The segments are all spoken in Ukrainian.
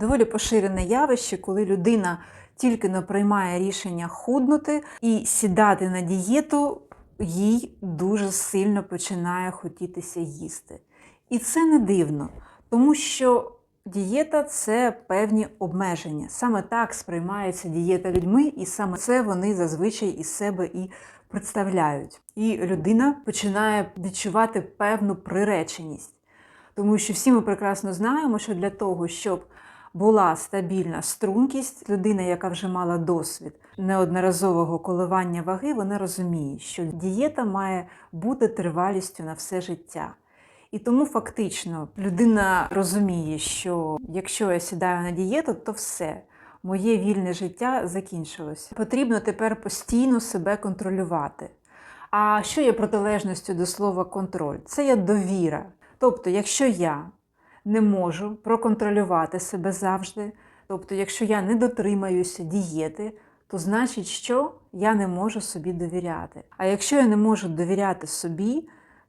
Доволі поширене явище, коли людина тільки не приймає рішення худнути і сідати на дієту, їй дуже сильно починає хотітися їсти. І це не дивно, тому що дієта це певні обмеження. Саме так сприймається дієта людьми, і саме це вони зазвичай із себе і представляють. І людина починає відчувати певну приреченість. Тому що всі ми прекрасно знаємо, що для того, щоб була стабільна стрункість, людина, яка вже мала досвід неодноразового коливання ваги, вона розуміє, що дієта має бути тривалістю на все життя. І тому фактично людина розуміє, що якщо я сідаю на дієту, то все, моє вільне життя закінчилося. Потрібно тепер постійно себе контролювати. А що є протилежністю до слова контроль? Це є довіра. Тобто, якщо я не можу проконтролювати себе завжди, тобто, якщо я не дотримаюся дієти, то значить, що я не можу собі довіряти. А якщо я не можу довіряти собі,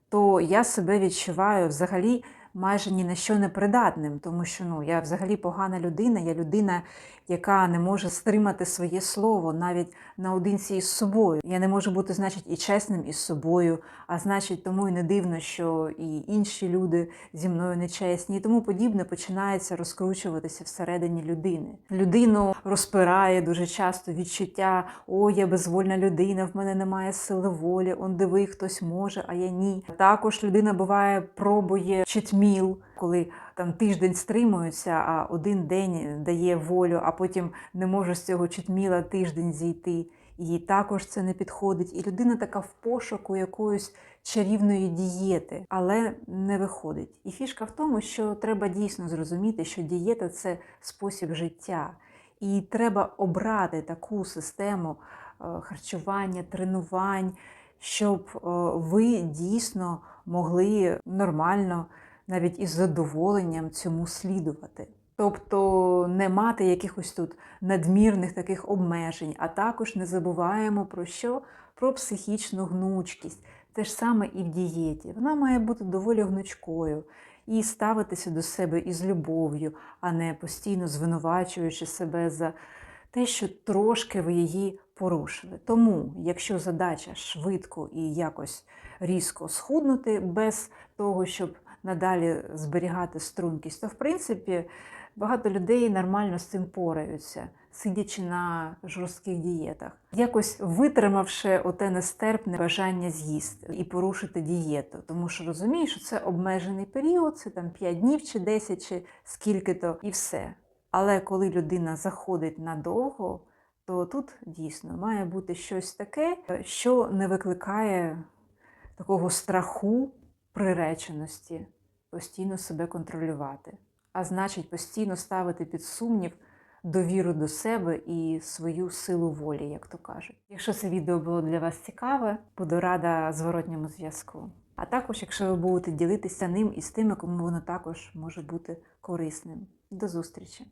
то я себе відчуваю взагалі майже ні на що не придатним, тому що ну, я взагалі погана людина, я людина, яка не може стримати своє слово навіть наодинці із собою. Я не можу бути, значить, і чесним із собою, а значить, тому і не дивно, що і інші люди зі мною нечесні, і тому подібне починається розкручуватися всередині людини. Людину розпирає дуже часто відчуття: о, я безвольна людина, в мене немає сили волі, он диви, хтось може, а я ні. Також людина буває, пробує читміл, коли там тиждень стримується, а один день дає волю, а потім не може з цього читміла тиждень зійти. Їй також це не підходить. І людина така в пошуку якоїсь чарівної дієти, але не виходить. І фішка в тому, що треба дійсно зрозуміти, що дієта це спосіб життя. І треба обрати таку систему е, харчування, тренувань, щоб е, ви дійсно могли нормально, навіть із задоволенням цьому слідувати. Тобто не мати якихось тут надмірних таких обмежень, а також не забуваємо про що? Про психічну гнучкість. Те ж саме і в дієті. Вона має бути доволі гнучкою і ставитися до себе із любов'ю, а не постійно звинувачуючи себе за те, що трошки ви її порушили. Тому, якщо задача швидко і якось різко схуднути, без того, щоб надалі зберігати стрункість, то в принципі багато людей нормально з цим пораються, сидячи на жорстких дієтах, якось витримавши оте нестерпне бажання з'їсти і порушити дієту. Тому що розумієш, що це обмежений період, це там 5 днів чи 10, чи скільки-то, і все. Але коли людина заходить надовго, то тут дійсно має бути щось таке, що не викликає такого страху, приреченості, постійно себе контролювати. А значить, постійно ставити під сумнів довіру до себе і свою силу волі, як то кажуть. Якщо це відео було для вас цікаве, буду рада зворотньому зв'язку. А також, якщо ви будете ділитися ним із тими, кому воно також може бути корисним. До зустрічі!